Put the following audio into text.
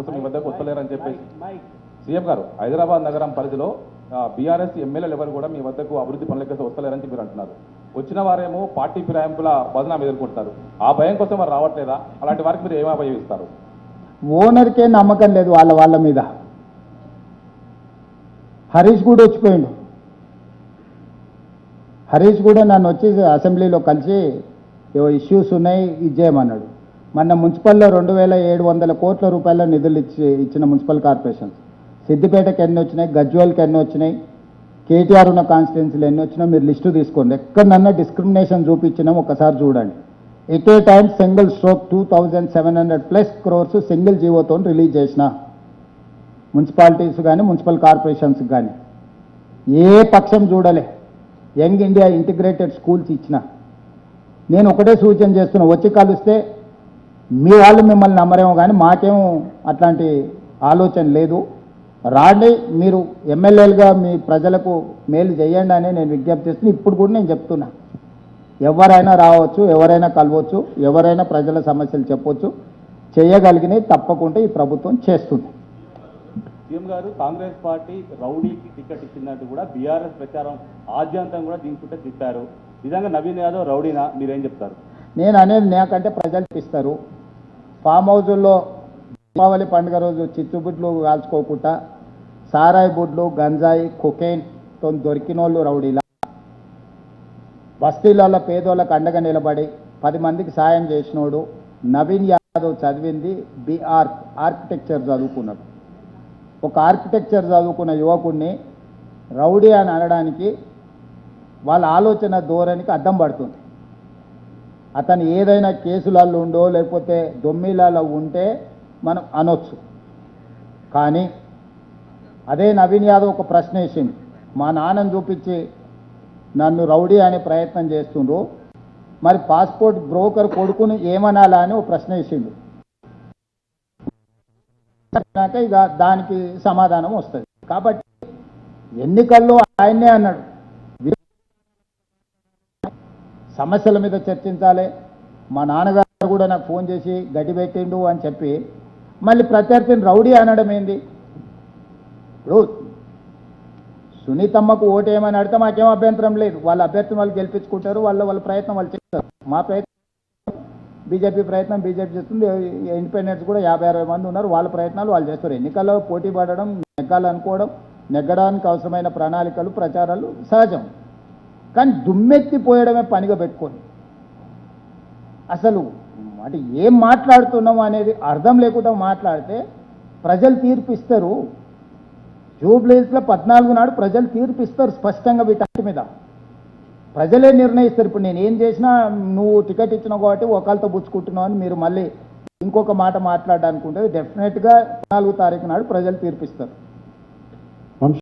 కోసం మీ వద్దకు వస్తలేరని చెప్పేసి. సీఎం గారు హైదరాబాద్ నగరం పరిధిలో బీఆర్ఎస్ ఎమ్మెల్యేలు ఎవరు కూడా మీ వద్దకు అభివృద్ధి పనులకి వస్తలేరని మీరు అంటున్నారు. వచ్చిన వారేమో పార్టీ ఫిరాయింపుల బదనాం ఎదుర్కొంటారు ఆ భయం కోసం వారు రావట్లేదా? అలాంటి వారికి మీరు ఏమి అభయం ఇస్తారు? ఓనర్కే నమ్మకం లేదు వాళ్ళ వాళ్ళ మీద. హరీష్ కూడా వచ్చిపోయిండు. హరీష్ కూడా నన్ను వచ్చి అసెంబ్లీలో కలిసి ఏవో ఇష్యూస్ ఉన్నాయి ఇది చేయమన్నాడు. మొన్న మున్సిపల్లో రెండు వేల ఏడు వందల కోట్ల రూపాయల నిధులు ఇచ్చి ఇచ్చిన మున్సిపల్ కార్పొరేషన్స్. సిద్దిపేటకి ఎన్ని వచ్చినాయి గజ్వేల్కి ఎన్ని వచ్చినాయి కేటీఆర్ ఉన్న కాన్స్టిట్యున్సీలు ఎన్ని వచ్చినా మీరు లిస్టు తీసుకోండి. ఎక్కడన్నా డిస్క్రిమినేషన్ చూపించినాం ఒకసారి చూడండి. At a time single stroke two thousand seven hundred plus crores single జీవోతో release చేసిన మున్సిపాలిటీస్ కానీ మున్సిపల్ కార్పొరేషన్స్ కానీ. ఏ పక్షం చూడలే. యంగ్ ఇండియా ఇంటిగ్రేటెడ్ స్కూల్స్ ఇచ్చిన. నేను ఒకటే సూచన చేస్తున్నా వచ్చి కలిస్తే మీ వాళ్ళు మిమ్మల్ని నమ్మరేమో కానీ మాకేం అట్లాంటి ఆలోచన లేదు. రాండి మీరు ఎమ్మెల్యేలుగా మీ ప్రజలకు మేలు చేయండి అని నేను విజ్ఞప్తి చేస్తున్నా. ఇప్పుడు కూడా నేను చెప్తున్నా. ఎవరైనా రావచ్చు ఎవరైనా కలవచ్చు ఎవరైనా ప్రజల సమస్యలు చెప్పొచ్చు చేయగలిగినవి తప్పకుండా ఈ ప్రభుత్వం చేస్తుంది. సీఎం గారు కాంగ్రెస్ పార్టీ రౌడీకి టికెట్ ఇచ్చిందంటూ కూడా బీఆర్ఎస్ ప్రచారం ఆద్యంతం కూడా దీనికుంటే తిప్పారు నిజంగా నవీన్ యాదవ్ రౌడీనా? మీరేం చెప్తారు? నేను అనేది నాకంటే ప్రజలు ఇస్తారు. ఫామ్ హౌజుల్లో దీపావళి పండుగ రోజు చిచ్చుబుడ్లు కాల్చుకోకుండా సారాయి బుడ్లు గంజాయి కొకైన్తో దొరికిన వాళ్ళు రౌడీలా. బస్తీలలో పేదోళ్ళకు అండగా నిలబడి పది మందికి సాయం చేసినోడు నవీన్ యాదవ్ చదివింది బీఆర్ ఆర్కిటెక్చర్ చదువుకున్నాడు. ఒక ఆర్కిటెక్చర్ చదువుకున్న యువకుడిని రౌడీ అని అనడానికి వాళ్ళ ఆలోచన ధోరణికి అద్దం పడుతుంది. అతను ఏదైనా కేసులలో ఉండో లేకపోతే దొమ్మిలలో ఉంటే మనం అనొచ్చు. కానీ అదే నవీన్ యాదవ్ ఒక ప్రశ్న వేసింది. మా నాన్నని చూపించి నన్ను రౌడీ అనే ప్రయత్నం చేస్తుండ్రు. మరి పాస్పోర్ట్ బ్రోకర్ కొడుకుని ఏమనాలా అని ఒక ప్రశ్న వేసిండు. ఇక దానికి సమాధానం వస్తుంది. కాబట్టి ఎన్నికల్లో ఆయన్నే అన్నాడు. సమస్యల మీద చర్చించాలి. మా నాన్నగారు కూడా నాకు ఫోన్ చేసి గడ్డి పెట్టిండు అని చెప్పి మళ్ళీ ప్రత్యర్థిని రౌడీ అనడం ఏంది? ఇప్పుడు సునీతమ్మకు ఓటేయమని అడితే అడిగితే మాకేం అభ్యంతరం లేదు. వాళ్ళ అభ్యర్థిని వాళ్ళు గెలిపించుకుంటారు వాళ్ళ వాళ్ళ ప్రయత్నం వాళ్ళు చేస్తారు. మా ప్రయత్నం బీజేపీ ప్రయత్నం బీజేపీ చేస్తుంది. ఇండిపెండెంట్స్ కూడా యాభై అరవై మంది ఉన్నారు. వాళ్ళ ప్రయత్నాలు వాళ్ళు చేస్తారు. ఎన్నికల్లో పోటీ పడడం నెగ్గాలనుకోవడం నెగ్గడానికి అవసరమైన ప్రణాళికలు ప్రచారాలు సహజం. కానీ దుమ్మెత్తిపోయడమే పనిగా పెట్టుకొని. అసలు అంటే ఏం మాట్లాడుతున్నాం అనేది అర్థం లేకుండా మాట్లాడితే ప్రజలు తీర్పు ఇస్తారు జూబ్లీస్లో పద్నాలుగు నాడు ప్రజలు తీర్పు ఇస్తారు స్పష్టంగా వీటి మీద. ప్రజలే నిర్ణయిస్తారు. ఇప్పుడు నేను ఏం చేసినా నువ్వు టికెట్ ఇచ్చినావు కాబట్టి ఒకళ్ళతో పుచ్చుకుంటున్నావు అని మీరు మళ్ళీ ఇంకొక మాట మాట్లాడడానికి ఉంటుంది డెఫినెట్గా పద్నాలుగు తారీఖు నాడు ప్రజలు తీర్పిస్తారు.